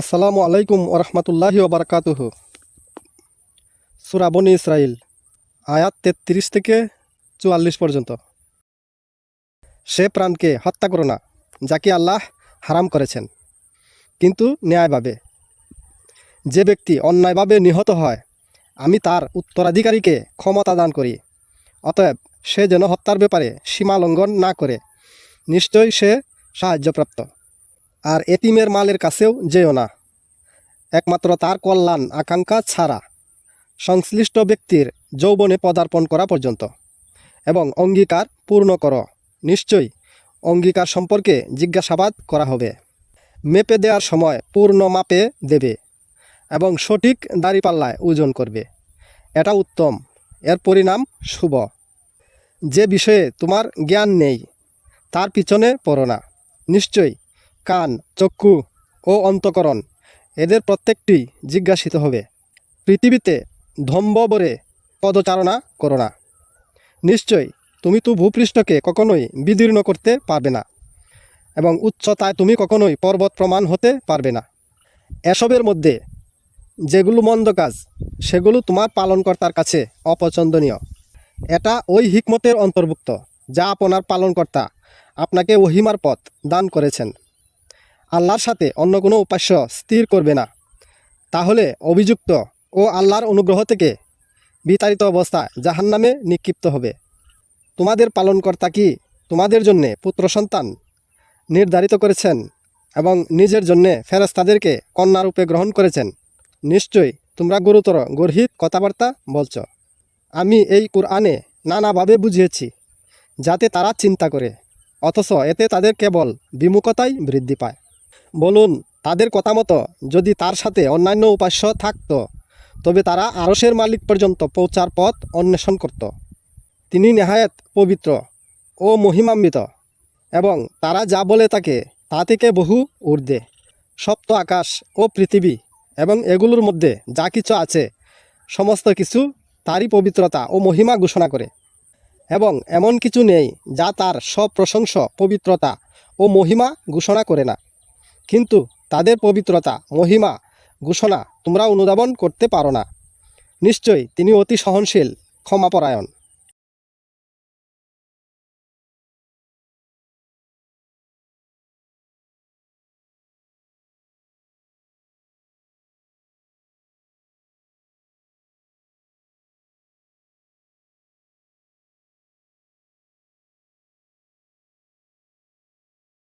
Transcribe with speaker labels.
Speaker 1: আসসালামু আলাইকুম ওরহমতুল্লাহি ওবরকাতুহু সুরাবনি ইসরাইল আয়াত তেত্রিশ থেকে চুয়াল্লিশ পর্যন্ত। সে প্রাণকে হত্যা করো না, যাকে আল্লাহ হারাম করেছেন, কিন্তু ন্যায়ভাবে। যে ব্যক্তি অন্যায়ভাবে নিহত হয়, আমি তার উত্তরাধিকারীকে ক্ষমতা দান করি, অতএব সে যেন হত্যার ব্যাপারে সীমা লঙ্ঘন না করে, নিশ্চয়ই সে সাহায্যপ্রাপ্ত। আর এতিমের মালের কাছেও যেও না। একমাত্র তার কল্যাণ, আকাঙ্ক্ষা ছাড়া সংশ্লিষ্ট ব্যক্তির যৌবনে পদার্পণ করা পর্যন্ত। এবং অঙ্গীকার পূর্ণ করো। নিশ্চয়ই অঙ্গীকার সম্পর্কে জিজ্ঞাসাবাদ করা হবে। মেপে দেওয়ার সময় পূর্ণ মাপে দেবে এবং সঠিক দাড়িপাল্লায় ওজন করবে। এটা উত্তম। এর পরিণাম শুভ। যে বিষয়ে তোমার জ্ঞান নেই, তার পিছনে পড়ো না। নিশ্চয়ই কান, চক্ষু ও অন্তকরণ। এদের প্রত্যেকটি জিজ্ঞাসিত হবে, পৃথিবীতে ধম্ববরে পদচারণা করো না। নিশ্চয়ই তুমি তো ভূপৃষ্ঠকে কখনোই বিদীর্ণ করতে পারবে না এবং উচ্চতায় তুমি কখনোই পর্বত প্রমাণ হতে পারবে না। এসবের মধ্যে যেগুলো মন্দ কাজ, সেগুলো তোমার পালনকর্তার কাছে অপছন্দনীয়। এটা ওই হিকমতের অন্তর্ভুক্ত যা আপনার পালনকর্তা আপনাকে ওহিমার পথ দান করেছেন। আল্লাহর সাথে অন্য কোনো উপাস্য স্থির করবে না। তাহলে অভিযুক্ত ও আল্লাহর অনুগ্রহ থেকে বিতাড়িত অবস্থায় জাহান্নামে নিক্ষিপ্ত হবে। তোমাদের পালনকর্তা কি তোমাদের জন্যে পুত্র সন্তান নির্ধারিত করেছেন এবং নিজের জন্যে ফেরেস্তাদেরকে কন্যারূপে গ্রহণ করেছেন? নিশ্চয়ই তোমরা গুরুতর গর্হিত কথাবার্তা বলছ। আমি এই কোরআনে নানাভাবে বুঝিয়েছি, যাতে তারা চিন্তা করে, অথচ এতে তাদের কেবল বিমুখতাই বৃদ্ধি পায়। বলুন, তাদের কথা মতো যদি তার সাথে অন্যান্য উপাস্য থাকত, তবে তারা আরসের মালিক পর্যন্ত পৌঁছার পথ অন্বেষণ করত। তিনি নেহায়েত পবিত্র ও মহিমান্বিত, এবং তারা যা বলে তাকে তা থেকে বহু ঊর্ধ্বে। সপ্ত আকাশ ও পৃথিবী এবং এগুলোর মধ্যে যা কিছু আছে, সমস্ত কিছু তারই পবিত্রতা ও মহিমা ঘোষণা করে। এবং এমন কিছু নেই যা তার সপ্রশংস, পবিত্রতা ও মহিমা ঘোষণা করে না। কিন্তু তাদের পবিত্রতা, মহিমা, ঘোষণা তোমরা অনুধাবন করতে পারো না। নিশ্চয়ই তিনি অতি সহনশীল, ক্ষমাপরায়ণ।